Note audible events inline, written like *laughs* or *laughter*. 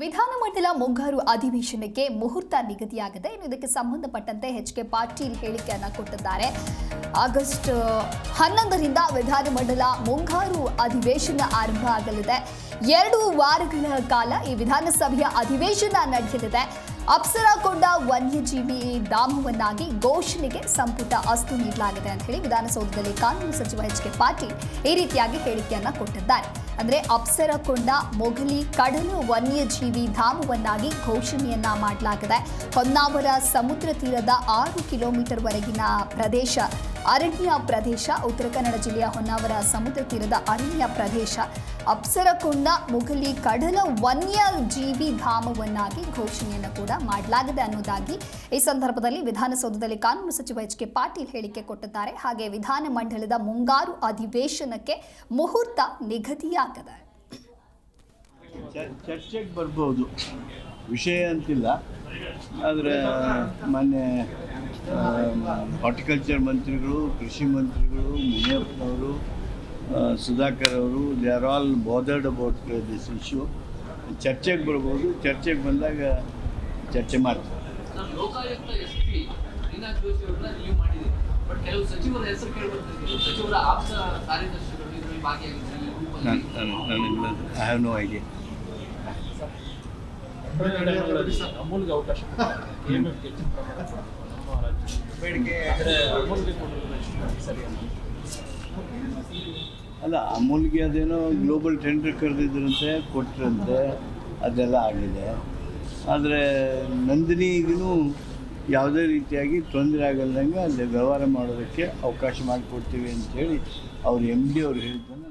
ವಿಧಾನಮಂಡಲ ಮುಂಗಾರು ಅಧಿವೇಶನಕ್ಕೆ ಮುಹೂರ್ತ ನಿಗದಿಯಾಗಿದೆ. ಇನ್ನು ಇದಕ್ಕೆ ಸಂಬಂಧಪಟ್ಟಂತೆ ಎಚ್ ಕೆ ಪಾಟೀಲ್ ಹೇಳಿಕೆಯನ್ನ ಕೊಟ್ಟಿದ್ದಾರೆ. ಆಗಸ್ಟ್ ಹನ್ನೊಂದರಿಂದ ವಿಧಾನಮಂಡಲ ಮುಂಗಾರು ಅಧಿವೇಶನ ಆರಂಭ ಆಗಲಿದೆ. ಎರಡು ವಾರಗಳ ಕಾಲ ಈ ವಿಧಾನಸಭೆಯ ಅಧಿವೇಶನ ನಡೆಯಲಿದೆ. ಅಪ್ಸರಾಕೊಂಡ ವನ್ಯಜೀವಿ ಧಾಮವನ್ನಾಗಿ ಘೋಷಣೆಗೆ ಸಂಪುಟ ಅಸ್ತು ನೀಡಲಾಗಿದೆ ಅಂತ ಹೇಳಿ ವಿಧಾನಸೌಧದಲ್ಲಿ ಕಾನೂನು ಸಚಿವ ಎಚ್ ಕೆ ಪಾಟೀಲ್ ಈ ರೀತಿಯಾಗಿ ಹೇಳಿಕೆಯನ್ನು ಕೊಟ್ಟಿದ್ದಾರೆ. ಅಂದ್ರೆ ಅಪ್ಸರಕೊಂಡ ಮೊಘಲಿ ಕಡಲು ವನ್ಯಜೀವಿ ಧಾಮವನ್ನಾಗಿ ಘೋಷಣೆಯನ್ನ ಮಾಡಲಾಗಿದೆ. ಹೊನ್ನಾವರ ಸಮುದ್ರ ತೀರದ ಆರು ಕಿಲೋಮೀಟರ್ ವರೆಗಿನ ಪ್ರದೇಶ. ಅರಣ್ಯ ಪ್ರದೇಶ, ಉತ್ತರ ಕನ್ನಡ ಜಿಲ್ಲೆಯ ಹೊನ್ನಾವರ, ಸಮುದ್ರ ತೀರದ ಅರಣ್ಯ ಪ್ರದೇಶ, ಅಪ್ಸರಕೊಂಡ, ಮುಗಲಿ, ಕಡಲ ವನ್ಯಜೀವಿ ಧಾಮವನ್ನಾಗಿ ಘೋಷಣೆಯನ್ನು ಕೂಡ ಮಾಡಲಾಗಿದೆ ಅನ್ನೋದಾಗಿ ಈ ಸಂದರ್ಭದಲ್ಲಿ ವಿಧಾನಸೌಧದಲ್ಲಿ ಕಾನೂನು ಸಚಿವ ಎಚ್ ಕೆ ಪಾಟೀಲ್ ಹೇಳಿಕೆ ಕೊಟ್ಟಿದ್ದಾರೆ. ಹಾಗೆ ವಿಧಾನಮಂಡಲದ ಮುಂಗಾರು ಅಧಿವೇಶನಕ್ಕೆ ಮುಹೂರ್ತ ನಿಗದಿಯಾಗಿದೆ. ಚರ್ಚೆಗೆ ಬರ್ಬೋದು. ವಿಷಯ ಅಂತಿಲ್ಲ. ಆದರೆ ಮಾನ್ಯ ಹಾರ್ಟಿಕಲ್ಚರ್ ಮಂತ್ರಿಗಳು ಕೃಷಿ ಮಂತ್ರಿಗಳು ಮುನಿಯಪ್ಪನವರು ಸುಧಾಕರ್ ಅವರು they are all bothered about this issue. ಚರ್ಚೆಗೆ ಬರ್ಬೋದು ಚರ್ಚೆಗೆ ಬಂದಾಗ ಚರ್ಚೆ ಐ ಹ್ಯಾವ್ ನೋ ಐಡಿಯಾ ಅಮೂಲ್ಗೆ ಅವಕಾಶ *laughs* ಅಲ್ಲ? ಅಮೂಲ್ಗೆ ಅದೇನೋ ಗ್ಲೋಬಲ್ ಟೆಂಡರ್ ಕರೆದಿದ್ರಂತೆ ಕೊಟ್ಟರಂತೆ ಅದೆಲ್ಲ ಆಗಿದೆ. ಆದರೆ ನಂದಿನಿಗೂ ಯಾವುದೇ ರೀತಿಯಾಗಿ ತೊಂದರೆ ಆಗಲ್ದಂಗೆ ಅಲ್ಲಿ ವ್ಯವಹಾರ ಮಾಡೋದಕ್ಕೆ ಅವಕಾಶ ಮಾಡಿಕೊಡ್ತೀವಿ ಅಂತೇಳಿ ಅವ್ರು ಎಂ ಡಿ ಅವ್ರು ಹೇಳಿದ್ರು